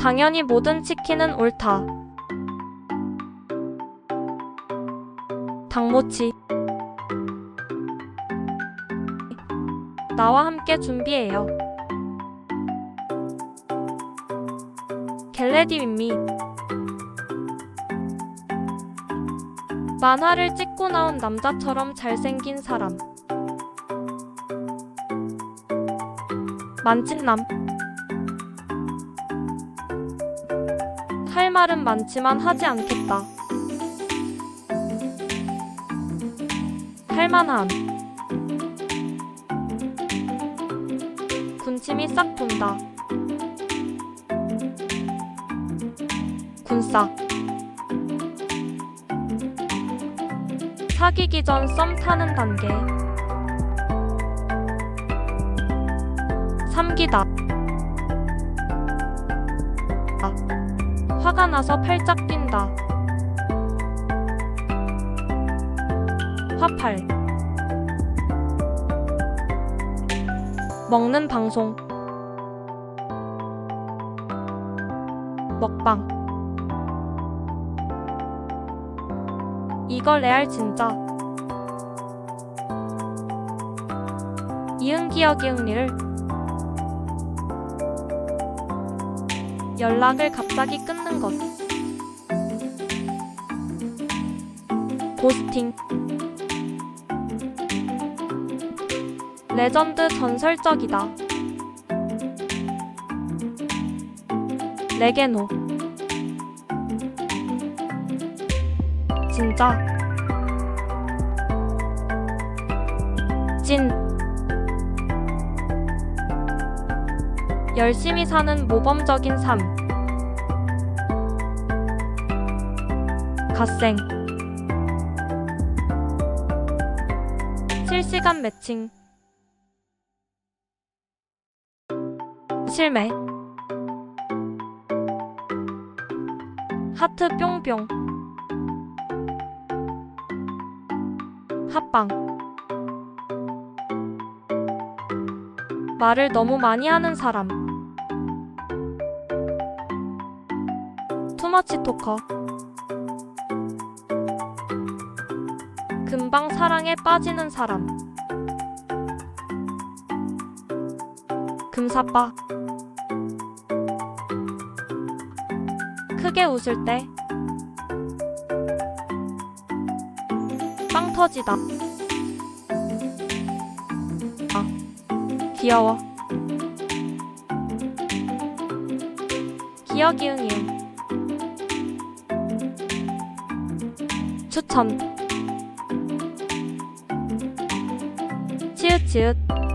당연히 모든 치킨은 옳다. 닭모치. 나와 함께 준비해요. 겟레디 윗미. 만화를 찍고 나온 남자처럼 잘생긴 사람. 만찢남. 할 말은 많지만 하지 않겠다. 할만함. 군침이 싹 돈다. 군싸. 사귀기 전 썸 타는 단계. 삼기다. 화가 나서 팔짝 뛴다. 화팔. 먹는 방송. 먹방. 이거 레알 진짜. 이응 기억 이응 리을. 연락을 갑자기 끊는 것. 고스팅. 레전드 전설적이다. 레게노. 진짜. 찐. 열심히 사는 모범적인 삶. 갓생. 실시간 매칭. 실매. 하트 뿅뿅. 합방. 말을 너무 많이 하는 사람. 투머치 토커. 금방 사랑에 빠지는 사람. 금사빠. 크게 웃을 때. 빵 터지다. 귀여워. 기억 이응 이응. 추천. 치읓 치읓.